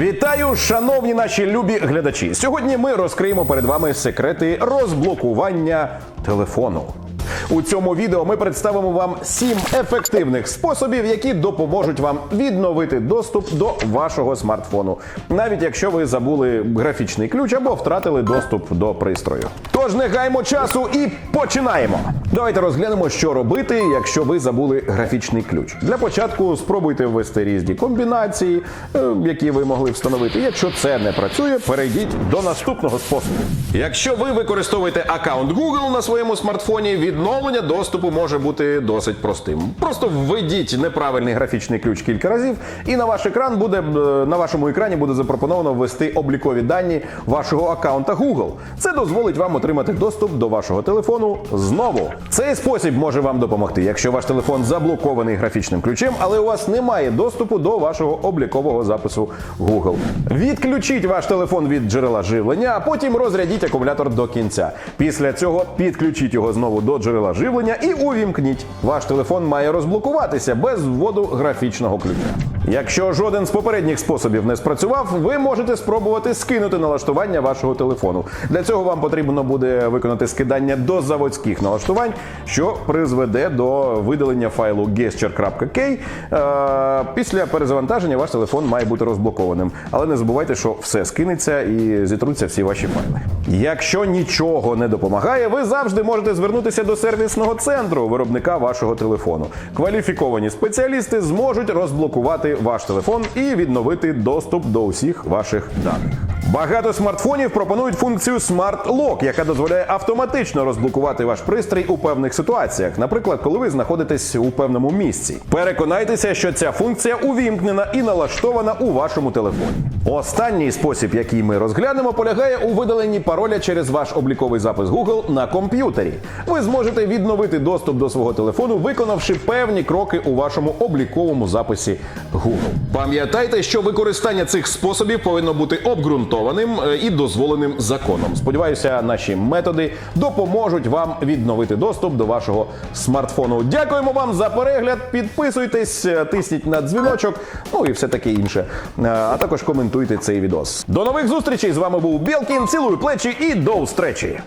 Вітаю, шановні наші любі глядачі. Сьогодні ми розкриємо перед вами секрети розблокування телефону. У цьому відео ми представимо вам сім ефективних способів, які допоможуть вам відновити доступ до вашого смартфону, навіть якщо ви забули графічний ключ або втратили доступ до пристрою. Тож не гаймо часу і починаємо. Давайте розглянемо, що робити, якщо ви забули графічний ключ. Для початку спробуйте ввести різні комбінації, е, які ви могли встановити. Якщо це не працює, перейдіть до наступного способу. Якщо ви використовуєте аккаунт Google на своєму смартфоні, відновлення доступу може бути досить простим. Просто введіть неправильний графічний ключ кілька разів, і на ваш екран буде е, на вашому екрані буде запропоновано ввести облікові дані вашого аккаунта Google. Це дозволить вам отримати доступ до вашого телефону знову. Цей спосіб може вам допомогти, якщо ваш телефон заблокований графічним ключем, але у вас немає доступу до вашого облікового запису Google. Відключіть ваш телефон від джерела живлення, а потім розрядіть акумулятор до кінця. Після цього підключіть його знову до джерела живлення і увімкніть. Ваш телефон має розблокуватися без вводу графічного ключа. Якщо жоден з попередніх способів не спрацював, ви можете спробувати скинути налаштування вашого телефону. Для цього вам потрібно буде виконати скидання до заводських налаштувань, що призведе до видалення файлу gesture.k. Е, Після перезавантаження ваш телефон має бути розблокованим. Але не забувайте, що все скинеться і зітруться всі ваші файли. Якщо нічого не допомагає, ви завжди можете звернутися до сервісного центру виробника вашого телефону. Кваліфіковані спеціалісти зможуть розблокувати ваш телефон і відновити доступ до усіх ваших даних. Багато смартфонів пропонують функцію Smart Lock, яка дозволяє автоматично розблокувати ваш пристрій у певних ситуаціях, наприклад, коли ви знаходитесь у певному місці. Переконайтеся, що ця функція увімкнена і налаштована у вашому телефоні. Останній спосіб, який ми розглянемо, полягає у видаленні пароля через ваш обліковий запис Google на комп'ютері. Ви зможете відновити доступ до свого телефону, виконавши певні кроки у вашому обліковому записі Google. Пам'ятайте, що використання цих способів повинно бути обґрунтованим е, і дозволеним законом. Сподіваюся, наші методи допоможуть вам відновити доступ до вашого смартфону. Дякуємо вам за перегляд. Підписуйтесь, е, тисніть на дзвіночок, ну і все таке інше. Е, А також коментуйте цей відос. До нових зустрічей! З вами був Білкін. Цілую плечі і до встречі!